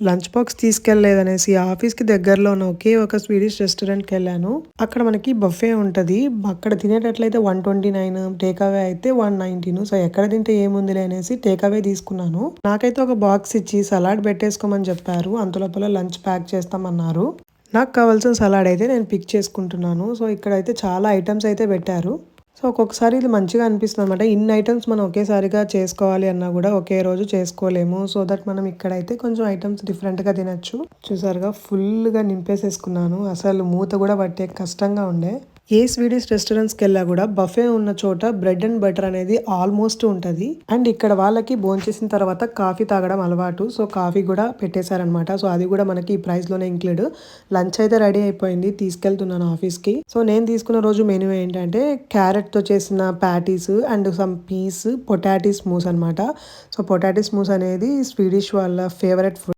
Lunch box తీసుకెళ్ళలేదనేసి ఆఫీస్కి దగ్గరలో ఉన్న ఒకే ఒక స్వీడిష్ రెస్టారెంట్కి వెళ్ళాను. అక్కడ మనకి బఫే ఉంటది. అక్కడ తినేటట్లయితే one twenty nine take away అయితే వన్ నైన్టీన్ సో ఎక్కడ తింటే ఏముందిలే అనేసి టేక్ అవే తీసుకున్నాను. నాకైతే ఒక బాక్స్ ఇచ్చి సలాడ్ పెట్టేసుకోమని చెప్పారు. అంతలోపల లంచ్ ప్యాక్ చేస్తామన్నారు. నాకు కావాల్సిన సలాడ్ అయితే నేను పిక్ చేసుకుంటున్నాను. సో ఇక్కడైతే చాలా ఐటమ్స్ అయితే పెట్టారు. సో ఒక్కొక్కసారి ఇది మంచిగా అనిపిస్తుంది అనమాట ఇన్ని ఐటమ్స్ మనం ఒకేసారిగా చేసుకోవాలి అన్నా కూడా ఒకే రోజు చేసుకోలేము. సో దట్ మనం ఇక్కడైతే కొంచెం ఐటమ్స్ డిఫరెంట్గా తినచ్చు. చూసారుగా ఫుల్గా నింపేసేసుకున్నాను. అసలు మూత కూడా పట్టే కష్టంగా ఉండే. ఏ స్వీడిష్ రెస్టారెంట్స్కి వెళ్ళా కూడా బఫే ఉన్న చోట బ్రెడ్ అండ్ బటర్ అనేది ఆల్మోస్ట్ ఉంటుంది. అండ్ ఇక్కడ వాళ్ళకి భోంచేసిన తర్వాత కాఫీ తాగడం అలవాటు. సో కాఫీ కూడా పెట్టేశారనమాట సో అది కూడా మనకి ఈ ప్రైస్లోనే ఇంక్లూడ్ లంచ్ అయితే రెడీ అయిపోయింది. తీసుకెళ్తున్నాను ఆఫీస్కి సో నేను తీసుకున్న రోజు మెనూ ఏంటంటే క్యారెట్తో చేసిన patties and some peas potatoes mousse అనమాట సో పొటాటీస్ మూస్ అనేది స్వీడిష్ వాళ్ళ ఫేవరెట్ ఫుడ్